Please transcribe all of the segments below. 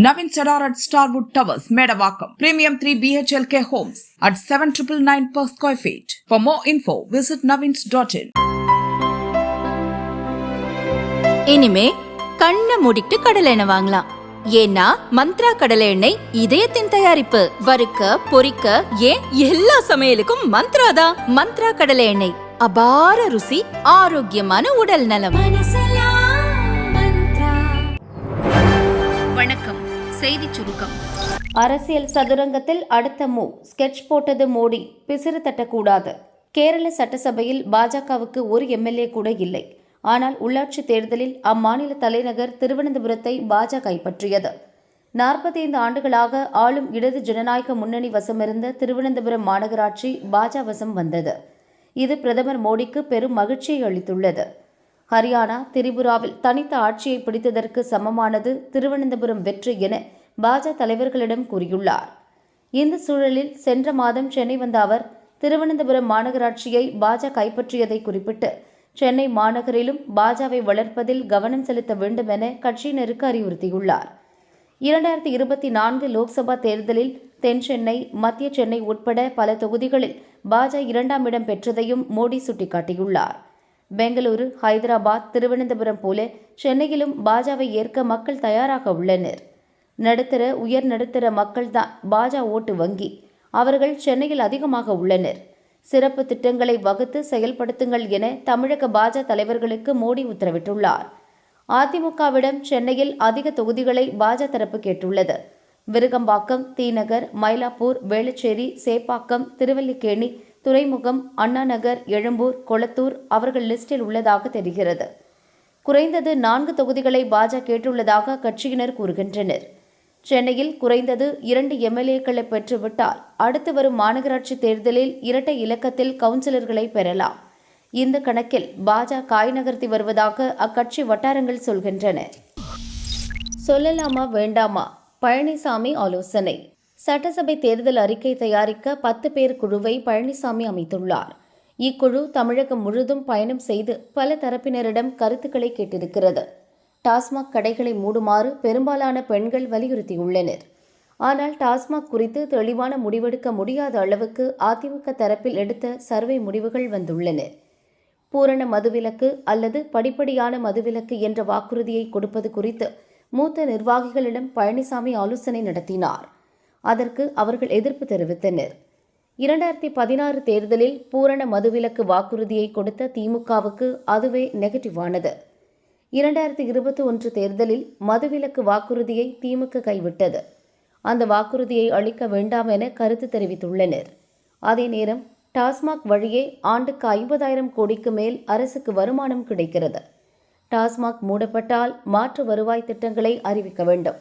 Navin Sadar at Starwood Towers, Medavakam. Premium 3 BHLK homes at 7999 per square feet. For more info, visit navins.in. இனிமே கண்ணை மூடிட்டு கடலை எண்ணெய் வாங்கலாம். ஏன்னா மந்த்ரா கடலை எண்ணெய் இதயத்தின் தயாரிப்பு. வறுக்க பொரிக்க ஏன் எல்லா சமையலுக்கும் மந்த்ரா தான். மந்த்ரா கடலை எண்ணெய். அபார ருசி ஆரோக்கியமான உடல் நலம். வணக்கம். செய்தி சுருக்கம். அரசியல் சதுரங்கத்தில் அடுத்த மூவ் ஸ்கெட்ச் போட்டது மோடி பிசிறு தட்டக்கூடாது. கேரள சட்டசபையில் பாஜகவுக்கு ஒரு எம்எல்ஏ கூட இல்லை. ஆனால் உள்ளாட்சி தேர்தலில் அம்மாநில தலைநகர் திருவனந்தபுரத்தை பாஜக கைப்பற்றியது. நாற்பத்தைந்து ஆண்டுகளாக ஆளும் இடது ஜனநாயக முன்னணி வசமிருந்த திருவனந்தபுரம் மாநகராட்சி பாஜக வசம் வந்தது. இது பிரதமர் மோடிக்கு பெரும் மகிழ்ச்சியை அளித்துள்ளது. ஹரியானா திரிபுராவில் தனித்த ஆட்சியை பிடித்ததற்கு சமமானது திருவனந்தபுரம் வெற்றி என பாஜக தலைவர்களிடம் கூறியுள்ளார். இந்த சூழலில் சென்ற மாதம் சென்னை வந்த அவர் திருவனந்தபுரம் மாநகராட்சியை பாஜக கைப்பற்றியதை குறிப்பிட்டு சென்னை மாநகரிலும் பாஜவை வளர்ப்பதில் கவனம் செலுத்த வேண்டும் என கட்சியினருக்கு அறிவுறுத்தியுள்ளார். இரண்டாயிரத்தி இருபத்தி நான்கு லோக்சபா தேர்தலில் தென் சென்னை மத்திய சென்னை உட்பட பல தொகுதிகளில் பாஜ இரண்டாம் இடம் பெற்றதையும் மோடி சுட்டிக்காட்டியுள்ளார். பெங்களூரு ஹைதராபாத் திருவனந்தபுரம் போல சென்னையிலும் பாஜவை ஏற்க மக்கள் தயாராக உள்ளனர். நடுத்தர உயர் நடுத்தர மக்கள்தான் பாஜ ஓட்டு வங்கி. அவர்கள் சென்னையில் அதிகமாக உள்ளனர். சிறப்பு திட்டங்களை வகுத்து செயல்படுத்துங்கள் என தமிழக பாஜ தலைவர்களுக்கு மோடி உத்தரவிட்டுள்ளார். அதிமுகவிடம் சென்னையில் அதிக தொகுதிகளை பாஜ தரப்பு கேட்டுள்ளது. விருகம்பாக்கம் தீநகர் மயிலாப்பூர் வேளச்சேரி சேப்பாக்கம் திருவல்லிக்கேணி துறைமுகம் அண்ணாநகர் எழும்பூர் கொளத்தூர் அவர்கள் லிஸ்டில் உள்ளதாக தெரிகிறது. குறைந்தது நான்கு தொகுதிகளை பாஜக கேட்டுள்ளதாக கட்சியினர் கூறுகின்றனர். சென்னையில் குறைந்தது இரண்டு எம்எல்ஏக்களை பெற்றுவிட்டால் அடுத்து வரும் மாநகராட்சி தேர்தலில் இரட்டை இலக்கத்தில் கவுன்சிலர்களை பெறலாம். இந்த கணக்கில் பாஜக காய் நகர்த்தி வருவதாக அக்கட்சி வட்டாரங்கள் சொல்கின்றன. சொல்லலாமா வேண்டாமா? பழனிசாமி ஆலோசனை. சட்டசபை தேர்தல் அறிக்கை தயாரிக்க பத்து பேர் குழுவை பழனிசாமி அமைத்துள்ளார். இக்குழு தமிழகம் முழுதும் பயணம் செய்து பல தரப்பினரிடம் கருத்துக்களை கேட்டிருக்கிறது. டாஸ்மாக் கடைகளை மூடுமாறு பெரும்பாலான பெண்கள் வலியுறுத்தியுள்ளனர். ஆனால் டாஸ்மாக் குறித்து தெளிவான முடிவெடுக்க முடியாத அளவுக்கு அதிமுக தரப்பில் எடுத்த சர்வே முடிவுகள் வந்துள்ளன. பூரண மதுவிலக்கு அல்லது படிப்படியான மதுவிலக்கு என்ற வாக்குறுதியை கொடுப்பது குறித்து மூத்த நிர்வாகிகளிடம் பழனிசாமி ஆலோசனை நடத்தினார். அதற்கு அவர்கள் எதிர்ப்பு தெரிவித்தனர். இரண்டாயிரத்தி பதினாறு தேர்தலில் பூரண மதுவிலக்கு வாக்குறுதியை கொடுத்த திமுகவுக்கு அதுவே நெகட்டிவானது. இரண்டாயிரத்தி இருபத்தி ஒன்று தேர்தலில் மதுவிலக்கு வாக்குறுதியை திமுக கைவிட்டது. அந்த வாக்குறுதியை அளிக்க வேண்டாம் என கருத்து தெரிவித்துள்ளனர். அதே நேரம் டாஸ்மாக் வழியே ஆண்டுக்கு ஐம்பதாயிரம் கோடிக்கு மேல் அரசுக்கு வருமானம் கிடைக்கிறது. டாஸ்மாக் மூடப்பட்டால் மாற்று வருவாய் திட்டங்களை அறிவிக்க வேண்டும்.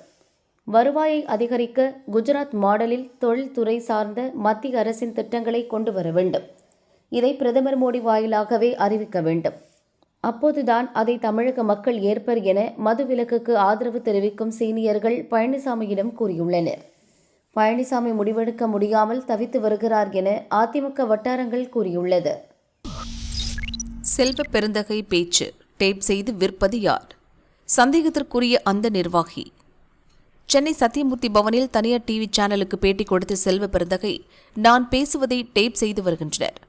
வருவாயை அதிகரிக்க குஜராத் மாடலில் தொழில்துறை சார்ந்த மத்திய அரசின் திட்டங்களை கொண்டு வர வேண்டும். இதை பிரதமர் மோடி வாயிலாகவே அறிவிக்க வேண்டும். அப்போதுதான் அதை தமிழக மக்கள் ஏற்பர் என மதுவிலக்குக்கு ஆதரவு தெரிவிக்கும் சீனியர்கள் பழனிசாமியிடம் கூறியுள்ளனர். பழனிசாமி முடிவெடுக்க முடியாமல் தவித்து வருகிறார் என அதிமுக வட்டாரங்கள் கூறியுள்ளது. செல்வ பெருந்தகை பேச்சு டேப் செய்து விற்பது யார்? சந்தேகத்திற்குரிய அந்த நிர்வாகி. சென்னை சத்தியமூர்த்தி பவனில் தனியார் டிவி சேனலுக்கு பேட்டி கொடுத்த செல்வ பெருந்தகை நான் பேசுவதை டேப் செய்து வருகின்றனர்.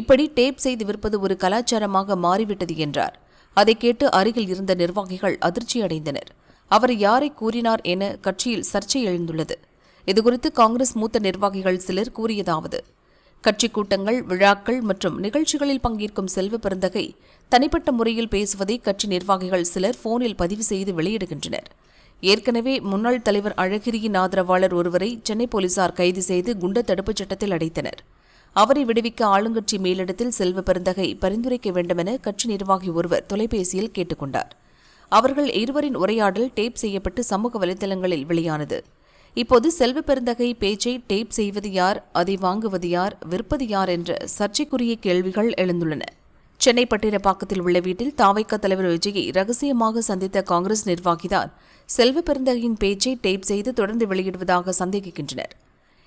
இப்படி டேப் செய்து விற்பது ஒரு கலாச்சாரமாக மாறிவிட்டது என்றார். அதை கேட்டு அருகில் இருந்த நிர்வாகிகள் அதிர்ச்சியடைந்தனர் அவர் யாரை கூறினார் என கட்சியில் சர்ச்சை எழுந்துள்ளது. இதுகுறித்து காங்கிரஸ் மூத்த நிர்வாகிகள் சிலர் கூறியதாவது கட்சி கூட்டங்கள் விழாக்கள் மற்றும் நிகழ்ச்சிகளில் பங்கேற்கும் செல்வ பெருந்தகை தனிப்பட்ட முறையில் பேசுவதை கட்சி நிர்வாகிகள் சிலர் போனில் பதிவு செய்து வெளியிடுகின்றனர். ஏற்கனவே முன்னாள் தலைவர் அழகிரியின் ஆதரவாளர் ஒருவரை சென்னை போலீசார் கைது செய்து குண்டு தடுப்புச் சட்டத்தில் அடைத்தனர். அவரை விடுவிக்க ஆளுங்கட்சி மேலிடத்தில் செல்வ பெருந்தகை பரிந்துரைக்க வேண்டுமென கட்சி நிர்வாகி ஒருவர் தொலைபேசியில் கேட்டுக்கொண்டார். அவர்கள் இருவரின் உரையாடல் டேப் செய்யப்பட்டு சமூக வலைதளங்களில் வெளியானது. இப்போது செல்வ பெருந்தகை பேச்சை டேப் செய்வது யார் அதை வாங்குவது யார் விற்பது யார் என்ற சர்ச்சைக்குரிய கேள்விகள் எழுந்துள்ளன. சென்னை பட்டினப்பாக்கத்தில் உள்ள வீட்டில் தாவைக்க தலைவர் விஜயை ரகசியமாக சந்தித்த காங்கிரஸ் நிர்வாகிதான் செல்வ பெருந்தகையின் பேச்சை டேப் செய்து தொடர்ந்து வெளியிடுவதாக சந்தேகிக்கின்றனர்.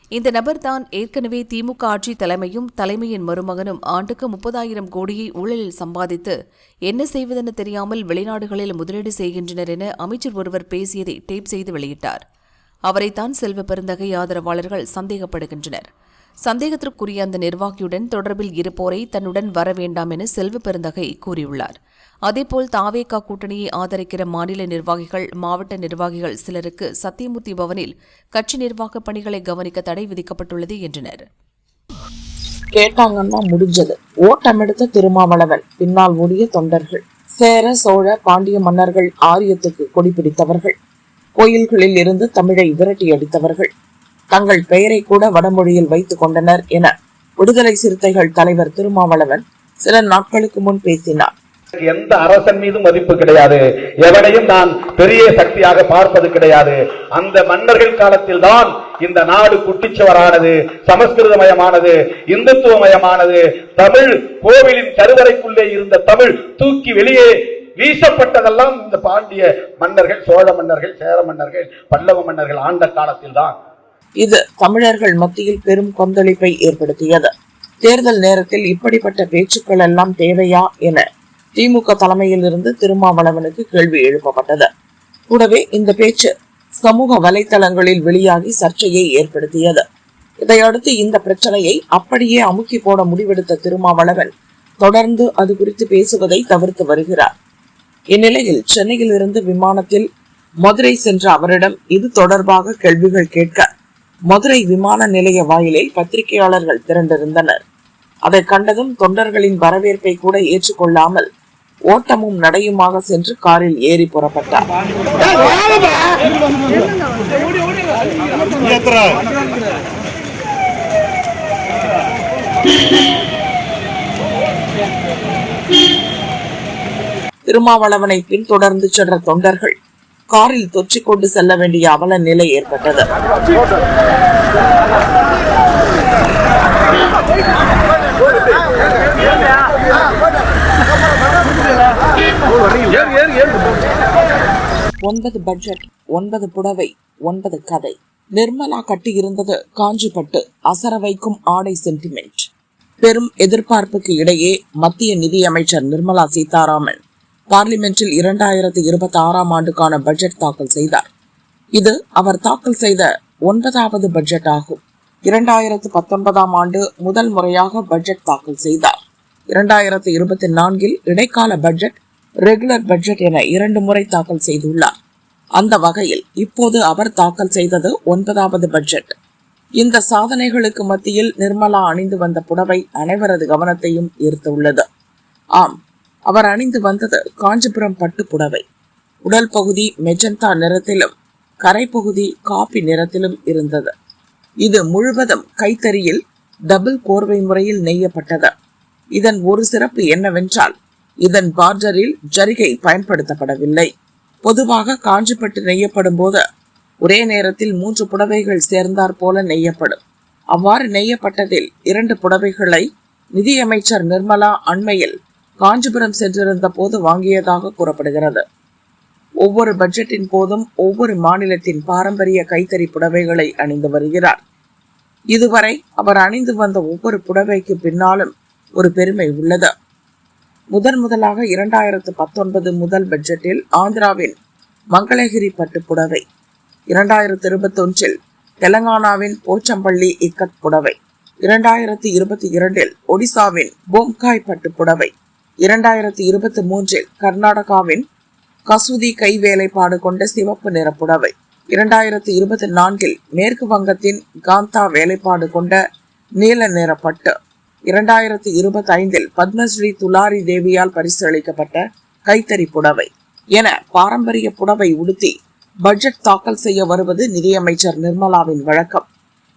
இந்த நபர்தான் ஏற்கனவே திமுக ஆட்சி தலைமையும் தலைமையின் மருமகனும் ஆண்டுக்கு முப்பதாயிரம் கோடியை ஊழலில் சம்பாதித்து என்ன செய்வதென தெரியாமல் வெளிநாடுகளில் முதலீடு செய்கின்றனர் என அமைச்சர் ஒருவர் பேசியதை டேப் செய்து வெளியிட்டார். அவரைத்தான் செல்வ பெருந்தகை ஆதரவாளர்கள் சந்தேகப்படுகின்றனர். சந்தேகத்திற்குரிய அந்த நிர்வாகியுடன் தொடர்பில் இருப்போரை தன்னுடன் வர வேண்டாம் என செல்வ பெருந்தகை கூறியுள்ளார். அதேபோல் தாவேகா கூட்டணியை ஆதரிக்கிற மாநில நிர்வாகிகள் மாவட்ட நிர்வாகிகள் சிலருக்கு சத்தியமூர்த்தி பவனில் கட்சி நிர்வாக பணிகளை கவனிக்க தடை விதிக்கப்பட்டுள்ளது என்றனர். கேட்டாங்கன்னா முடிஞ்சது. ஓட்டம் எடுத்த திருமாவளவன் பின்னால் ஓடிய தொண்டர்கள் சேர சோழ பாண்டிய மன்னர்கள் ஆரியத்துக்கு கொடி பிடித்தவர்கள் கோயில்களில் இருந்து தமிழை விரட்டி அடித்தவர்கள் தங்கள் பெயரை கூட வடமொழியில் வைத்துக் கொண்டனர் என விடுதலை சிறுத்தைகள் தலைவர் திருமாவளவன் சில நாட்களுக்கு முன் பேசினார். எந்த அரசன் மீதும் மதிப்பு கிடையாது. எவனையும் நான் பெரிய சக்தியாக பார்ப்பது கிடையாது. அந்த மன்னர்கள் காலத்தில் தான் இந்த நாடு குட்டிச்சுவரானது சமஸ்கிருதமயமானது இந்துத்துவமயமானது தமிழ் கோவிலின் கருவறைக்குள்ளே இருந்த தமிழ் தூக்கி வெளியே வீசப்பட்டதெல்லாம் இந்த பாண்டிய மன்னர்கள் சோழ மன்னர்கள் சேர மன்னர்கள் பல்லவ மன்னர்கள் ஆண்ட காலத்தில் தான். இது தமிழர்கள் மத்தியில் பெரும் கொந்தளிப்பை ஏற்படுத்தியது. தேர்தல் நேரத்தில் இப்படிப்பட்ட பேச்சுக்கள் எல்லாம் தேவையா என திமுக தலைமையில் இருந்து திருமாவளவனுக்கு கேள்வி எழுப்பப்பட்டது. கூடவே இந்த பேச்சு சமூக வலைதளங்களில் வெளியாகி சர்ச்சையை ஏற்படுத்தியது. இதையடுத்து இந்த பிரச்சனையை அப்படியே அமுக்கி போட முடிவெடுத்த திருமாவளவன் தொடர்ந்து அது குறித்து பேசுவதை தவிர்த்து வருகிறார். இந்நிலையில் சென்னையில் இருந்து விமானத்தில் மதுரை சென்ற அவரிடம் இது தொடர்பாக கேள்விகள் கேட்க மதுரை விமான நிலைய வாயிலில் பத்திரிகையாளர்கள் திரண்டிருந்தனர். அதை கண்டதும் தொண்டர்களின் வரவேற்பை கூட ஏற்றுக்கொள்ளாமல் ஓட்டமும் நடையுமாக சென்று காரில் ஏறி புறப்பட்டார். திருமாவளவனை பின்தொடர்ந்து சென்ற தொண்டர்கள் காரில் தொற்றிக் கொண்டு செல்ல வேண்டிய அவல நிலை ஏற்பட்டது. ஒன்பது பட்ஜெட் ஒன்பது புடவை ஒன்பது கதை. நிர்மலா கட்டியிருந்தது காஞ்சிப்பட்டு அசர வைக்கும் ஆடை சென்டிமெண்ட் பெரும் எதிர்பார்ப்புக்கு இடையே மத்திய நிதியமைச்சர் நிர்மலா சீதாராமன். பார்லிமெண்டில் இரண்டாயிரத்தி இருபத்தி ஆறாம் ஆண்டுக்கான பட்ஜெட் தாக்கல் செய்தார். இது அவர் தாக்கல் செய்த ஒன்பதாவது பட்ஜெட் ஆகும். இரண்டாயிரத்து பத்தொன்பதாம் ஆண்டு முதல் முறையாக பட்ஜெட் தாக்கல் செய்தார். இரண்டாயிரத்து இருபத்தி நான்கில் இடைக்கால பட்ஜெட் ரெகுலர் பட்ஜெட் என இரண்டு முறை தாக்கல் செய்துள்ளார். அந்த வகையில் இப்போது அவர் தாக்கல் செய்தது ஒன்பதாவது பட்ஜெட். இந்த சாதனைகளுக்கு மத்தியில் நிர்மலா அணிந்து வந்த புடவை அனைவரது கவனத்தையும் ஈர்த்துள்ளது. ஆம் அவர் அணிந்து வந்தது காஞ்சிபுரம் பட்டு புடவை உடல் பகுதி மெஜந்தா நிறத்திலும் கரைப்பகுதி காபி நிறத்திலும் இருந்தது. இது முழுவதும் கைத்தறியில் டபுள் கோர்வை முறையில் நெய்யப்பட்டது. இதன் ஒரு சிறப்பு என்னவென்றால் இதன் பார்டரில் ஜரிகை பயன்படுத்தப்படவில்லை. பொதுவாக காஞ்சிப்பட்டு நெய்யப்படும் போது ஒரே நேரத்தில் மூன்று புடவைகள் சேர்ந்தாற் போல நெய்யப்படும். அவ்வாறு நெய்யப்பட்டதில் இரண்டு புடவைகளை நிதியமைச்சர் நிர்மலா அண்மையில் காஞ்சிபுரம் சென்றிருந்த போது வாங்கியதாக கூறப்படுகிறது. ஒவ்வொரு பட்ஜெட்டின் போதும் ஒவ்வொரு மாநிலத்தின் பாரம்பரிய கைத்தறி புடவைகளை அணிந்து வருகிறார். இதுவரை அவர் அணிந்து வந்த ஒவ்வொரு புடவைக்கு பின்னாலும் ஒரு பெருமை உள்ளது. முதன் முதலாக இரண்டாயிரத்து பத்தொன்பது முதல் பட்ஜெட்டில் ஆந்திராவின் மங்களகிரி பட்டு புடவை இரண்டாயிரத்து இருபத்தொன்றில் தெலங்கானாவின் போச்சம்பள்ளி இக்கத் புடவை இரண்டாயிரத்து இருபத்தி இரண்டில் ஒடிசாவின் பொம்காய் பட்டு புடவை இரண்டாயிரத்து இருபத்தி மூன்றில் கர்நாடகாவின் கசூதி கை வேலைப்பாடு கொண்ட சிவப்பு நிற புடவை. இரண்டாயிரத்து இருபத்தி நான்கில் மேற்கு வங்கத்தின் காந்தா வேலைப்பாடு கொண்ட நீல நிற பட்டு. இரண்டாயிரத்து இருபத்தி ஐந்தில் பத்மஸ்ரீ துலாரி தேவியால் பரிசளிக்கப்பட்ட கைத்தறி புடவை. என பாரம்பரிய புடவை உடுத்தி பட்ஜெட் தாக்கல் செய்ய வருவது நிதியமைச்சர் நிர்மலாவின் வழக்கம்.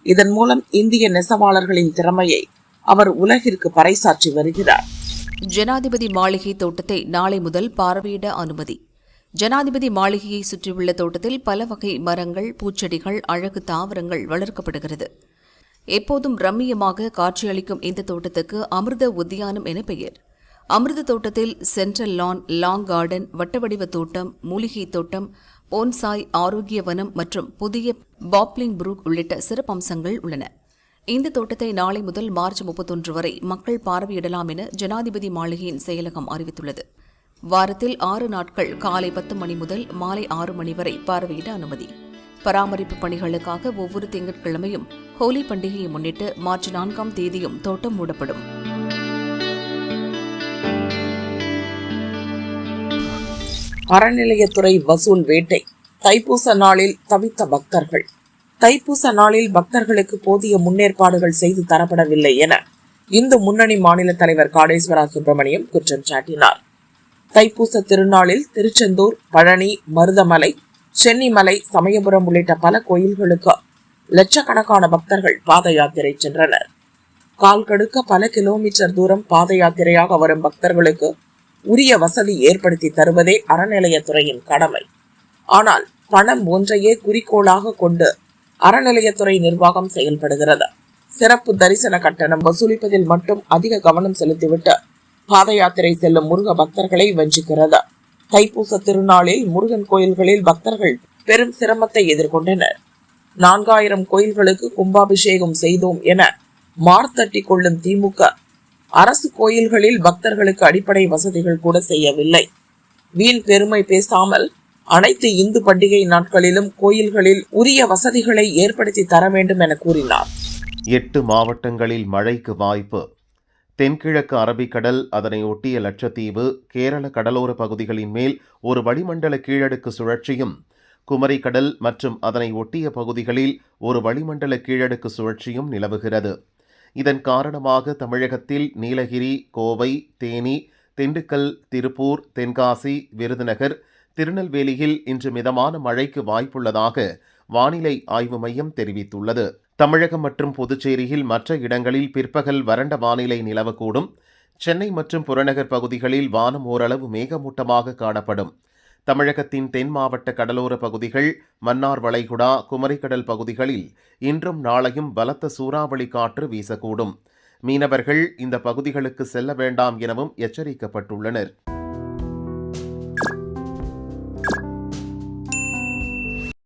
இதன் மூலம் இந்திய நெசவாளர்களின் திறமையை அவர் உலகிற்கு பறைசாற்றி வருகிறார். ஜனாதிபதி மாளிகை தோட்டத்தை நாளை முதல் பார்வையிட அனுமதி. ஜனாதிபதி மாளிகையை சுற்றியுள்ள தோட்டத்தில் பல வகை மரங்கள் பூச்செடிகள் அழகு தாவரங்கள் வளர்க்கப்படுகிறது. எப்போதும் ரம்மியமாக காட்சியளிக்கும் இந்த தோட்டத்துக்கு அமிர்த உத்தியானம் என பெயர். அமிர்த தோட்டத்தில் சென்ட்ரல் லான் லாங் கார்டன் வட்டவடிவ தோட்டம் மூலிகை தோட்டம் போன்சாய் ஆரோக்கிய வனம் மற்றும் புதிய பாப்லிங் புரூக் உள்ளிட்ட சிறப்பம்சங்கள் உள்ளன. இந்த தோட்டத்தை நாளை முதல் மார்ச் முப்பத்தொன்று வரை மக்கள் பார்வையிடலாம் என ஜனாதிபதி மாளிகையின் செயலகம் அறிவித்துள்ளது. வாரத்தில் ஆறு நாட்கள் காலை பத்து மணி முதல் மாலை ஆறு மணி வரை பார்வையிட அனுமதி. பராமரிப்பு பணிகளுக்காக ஒவ்வொரு திங்கட்கிழமையும் ஹோலி பண்டிகையை முன்னிட்டு மார்ச் நான்காம் தேதியும் தோட்டம் மூடப்படும். அறநிலையத்துறை வசூல் வேட்டை தைப்பூச நாளில் தவித்த பக்தர்கள். தைப்பூச நாளில் பக்தர்களுக்கு போதிய முன்னேற்பாடுகள் செய்து தரப்படவில்லை என இந்து முன்னணி மாநில தலைவர் காடேஸ்வரா சுப்பிரமணியம் குற்றம் சாட்டினார். தைப்பூச திருநாளில் திருச்செந்தூர் பழனி மருதமலை சென்னிமலை சமயபுரம் உள்ளிட்ட பல கோயில்களுக்கு லட்சக்கணக்கான பக்தர்கள் பாத யாத்திரை சென்றனர். கால் கடுக்க பல கிலோமீட்டர் தூரம் பாத யாத்திரையாக வரும் பக்தர்களுக்கு உரிய வசதி ஏற்படுத்தி தருவதே அறநிலையத்துறையின் கடமை. ஆனால் பணம் ஒன்றையே குறிக்கோளாக கொண்டு அறநிலையத்துறை நிர்வாகம் செயல்படுகிறது. சிறப்பு தரிசன கட்டணம் வசூலிப்பதில் மட்டும் அதிக கவனம் செலுத்திவிட்டு பாத யாத்திரை செல்லும் முருக பக்தர்களை வஞ்சிக்கிறது. தைப்பூச திருநாளில் முருகன் கோயில்களில் பக்தர்கள் பெரும் சிரமத்தை எதிர்கொண்டனர். நான்காயிரம் கோயில்களுக்கு கும்பாபிஷேகம் செய்தோம் என மார்த்தட்டி கொள்ளும் திமுக அரசு கோயில்களில் பக்தர்களுக்கு அடிப்படை வசதிகள் கூட செய்யவில்லை. வீண் பெருமை பேசாமல் அனைத்து இந்து பண்டிகை நாட்களிலும் கோயில்களில் உரிய வசதிகளை ஏற்படுத்தி தர வேண்டும் என கூறினார். எட்டு மாவட்டங்களில் மழைக்கு வாய்ப்பு. தென்கிழக்கு அரபிக்கடல் அதனை ஒட்டிய லட்சத்தீவு கேரள கடலோர பகுதிகளின் மேல் ஒரு வளிமண்டல கீழடுக்கு சுழற்சியும் குமரிக்கடல் மற்றும் அதனை ஒட்டிய பகுதிகளில் ஒரு வளிமண்டல கீழடுக்கு சுழற்சியும் நிலவுகிறது. இதன் காரணமாக தமிழகத்தில் நீலகிரி கோவை தேனி திண்டுக்கல் திருப்பூர் தென்காசி விருதுநகர் திருநெல்வேலியில் இன்று மிதமான மழைக்கு வாய்ப்புள்ளதாக வானிலை ஆய்வு மையம் தெரிவித்துள்ளது. தமிழகம் மற்றும் புதுச்சேரியில் மற்ற இடங்களில் பிற்பகல் வறண்ட வானிலை நிலவக்கூடும். சென்னை மற்றும் புறநகர் பகுதிகளில் வானம் ஓரளவு மேகமூட்டமாக காணப்படும். தமிழகத்தின் தென் மாவட்ட கடலோர பகுதிகள் மன்னார் வளைகுடா குமரிக்கடல் பகுதிகளில் இன்றும் நாளையும் பலத்த சூறாவளி காற்று வீசக்கூடும். மீனவர்கள் இந்த பகுதிகளுக்கு செல்ல வேண்டாம் எனவும் எச்சரிக்கப்பட்டுள்ளனர்.